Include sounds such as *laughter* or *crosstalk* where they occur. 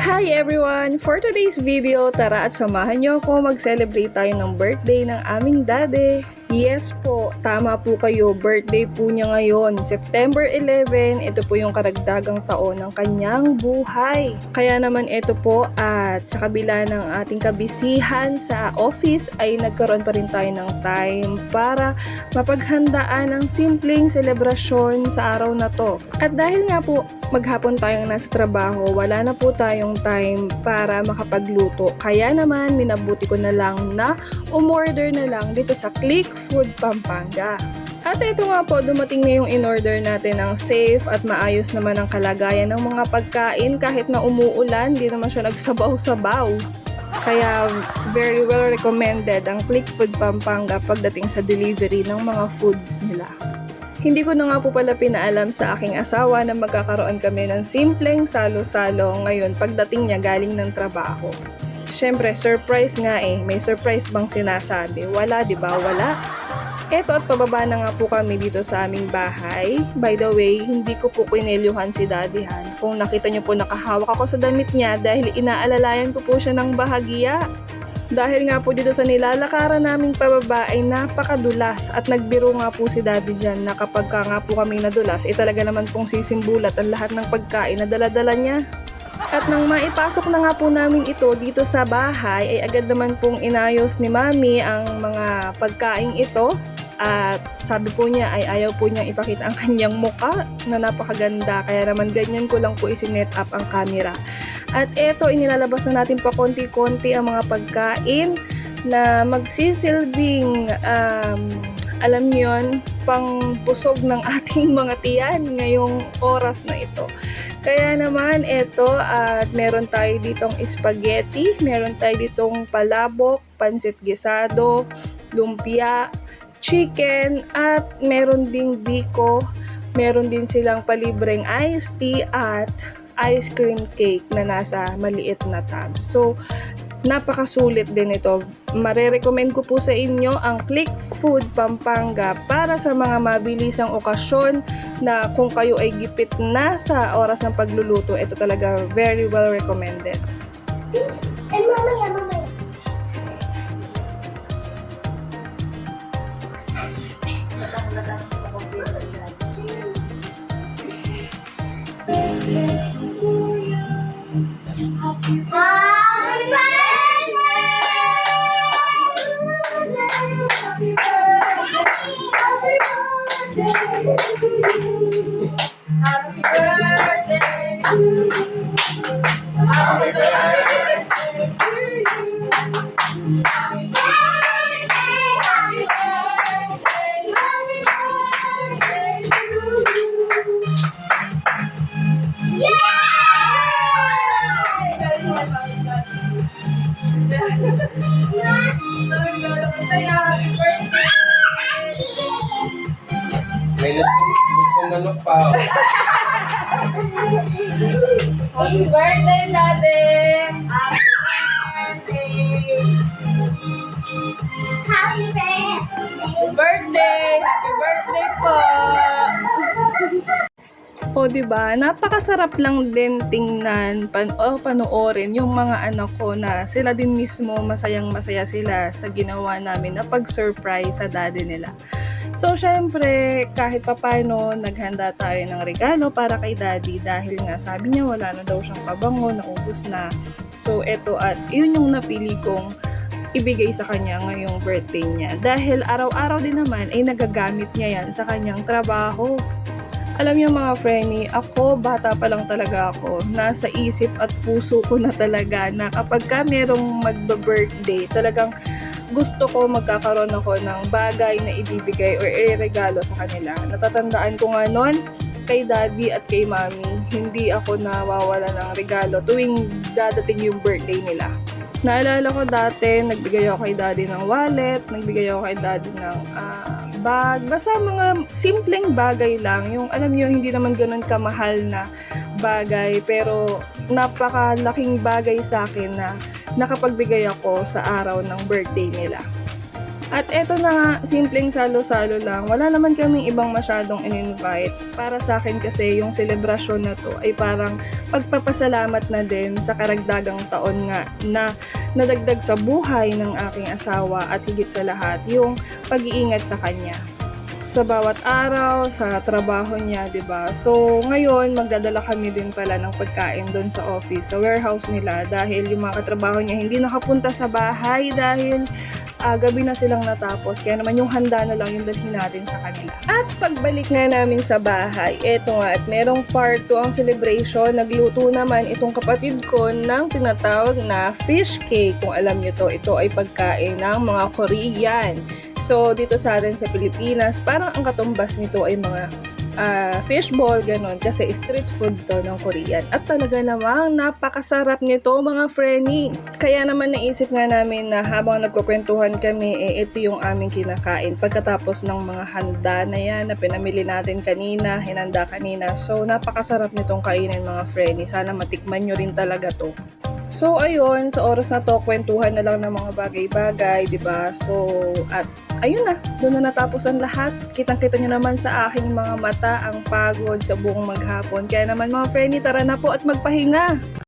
Hi everyone! For today's video, tara at samahan niyo ako mag-celebrate tayo ng birthday ng aming daddy. Yes po, tama po kayo, birthday po niya ngayon. September 11, ito po yung karagdagang taon ng kanyang buhay. Kaya naman ito po at sa kabila ng ating kabisihan sa office ay nagkaroon pa rin tayo ng time para mapaghandaan ang simpleng selebrasyon sa araw na to. At dahil nga po maghapon tayong nasa trabaho, wala na po tayong time para makapagluto. Kaya naman, minabuti ko na lang na umorder na lang dito sa Click Food Pampanga. At ito nga po, dumating na yung in-order natin ng safe at maayos naman ang kalagayan ng mga pagkain kahit na umuulan, di naman siya nagsabaw-sabaw. Kaya very well recommended ang Click Food Pampanga pagdating sa delivery ng mga foods nila. Hindi ko na nga po pala pinaalam sa aking asawa na magkakaroon kami ng simpleng salo-salo ngayon pagdating niya galing ng trabaho. Siyempre, surprise nga eh. May surprise bang sinasabi? Wala, di ba? Wala. Eto at pababa na nga po kami dito sa aming bahay. By the way, hindi ko po pinelyuhan si Daddy Han. Kung nakita niyo po nakahawak ako sa damit niya dahil inaalalayan ko po siya ng bahagya. Dahil nga po dito sa nilalakaran naming pababa ay napakadulas at nagbiro nga po si Daddy dyan na kapag ka nga po kami nadulas, eh talaga naman pong sisimbulat ang lahat ng pagkain na daladala niya. At nang maipasok na nga po namin ito dito sa bahay, ay agad naman pong inayos ni Mami ang mga pagkain ito. At sabi po niya ay ayaw po niyang ipakita ang kanyang muka na napakaganda. Kaya naman ganyan ko lang po isinet up ang camera. At eto, inilalabas na natin pa konti-konti ang mga pagkain na magsisilbing, um, alam yun, pang busog ng *laughs* ating mga tiyan ngayong oras na ito. Kaya naman, eto, at meron tayo ditong spaghetti, meron tayo ditong palabok, pansit gisado, lumpia, chicken, at meron ding biko, meron din silang palibreng iced tea at ice cream cake na nasa maliit na tub. So, napakasulit din ito. Marerecommend ko po sa inyo ang Click Food Pampanga para sa mga mabilisang okasyon na kung kayo ay gipit na sa oras ng pagluluto, ito talaga very well recommended. Birthday! Happy birthday! Happy birthday to you. Happy birthday, happy birthday, happy birthday to you. May manok pa. oh. *laughs* Happy birthday, Daddy! Happy birthday! Happy birthday! birthday! Happy birthday po! *laughs* O, di ba? Napakasarap lang din tingnan pan o panoorin yung mga anak ko na sila din mismo masayang masaya sila sa ginawa namin na pag-surprise sa daddy nila. So, syempre, kahit papano, naghanda tayo ng regalo para kay daddy dahil nga sabi niya wala na daw siyang pabango, naubos na. So, eto at yun yung napili kong ibigay sa kanya ngayong birthday niya. Dahil araw-araw din naman ay nagagamit niya yan sa kanyang trabaho. Alam niyo mga Frenny, ako bata pa lang talaga ako. Nasa isip at puso ko na talaga na kapag ka merong magba-birthday, talagang gusto ko magkakaroon ako ng bagay na ibibigay or iregalo sa kanila. Natatandaan ko nga noon, kay daddy at kay mommy, hindi ako nawawala ng regalo tuwing dadating yung birthday nila. Naalala ko dati, nagbigay ako kay daddy ng wallet, nagbigay ako kay daddy ng ah, bag, basta mga simpleng bagay lang. Yung alam niyo hindi naman ganun kamahal na bagay, pero napakalaking bagay sa akin na nakapagbigay ako sa araw ng birthday nila. At eto na nga, simpleng salo-salo lang. Wala naman kaming ibang masyadong in-invite. Para sa akin kasi yung selebrasyon na to ay parang pagpapasalamat na din sa karagdagang taon nga na nadagdag sa buhay ng aking asawa at higit sa lahat yung pag-iingat sa kanya sa bawat araw, sa trabaho niya, 'di ba? So, ngayon magdadala kami din pala ng pagkain doon sa office, sa warehouse nila dahil yung mga katrabaho niya hindi nakapunta sa bahay dahil ah, gabi na silang natapos. Kaya naman yung handa na lang yung dalhin natin sa kanila. At pagbalik nga namin sa bahay, eto nga at merong part 2 ang celebration. Nagluto naman itong kapatid ko ng tinatawag na fish cake. Kung alam nyo to, ito ay pagkain ng mga Korean. So, dito sa atin sa Pilipinas, parang ang katumbas nito ay mga ah, fishball, ganon. Kasi street food to ng Korean. At talaga namang napakasarap nito mga frenny. Kaya naman naisip nga namin na habang nagkukwentuhan kami, eh, ito yung aming kinakain. Pagkatapos ng mga handa na yan na pinamili natin kanina, hinanda kanina. So, napakasarap nitong kainin mga frenny. Sana matikman nyo rin talaga to. So, ayun, sa oras na to, kwentuhan na lang ng mga bagay-bagay, di ba? So, at ayun na, doon na natapos ang lahat. Kitang-kita nyo naman sa aking mga mata ang pagod sa buong maghapon. Kaya naman mga friendly, tara na po at magpahinga.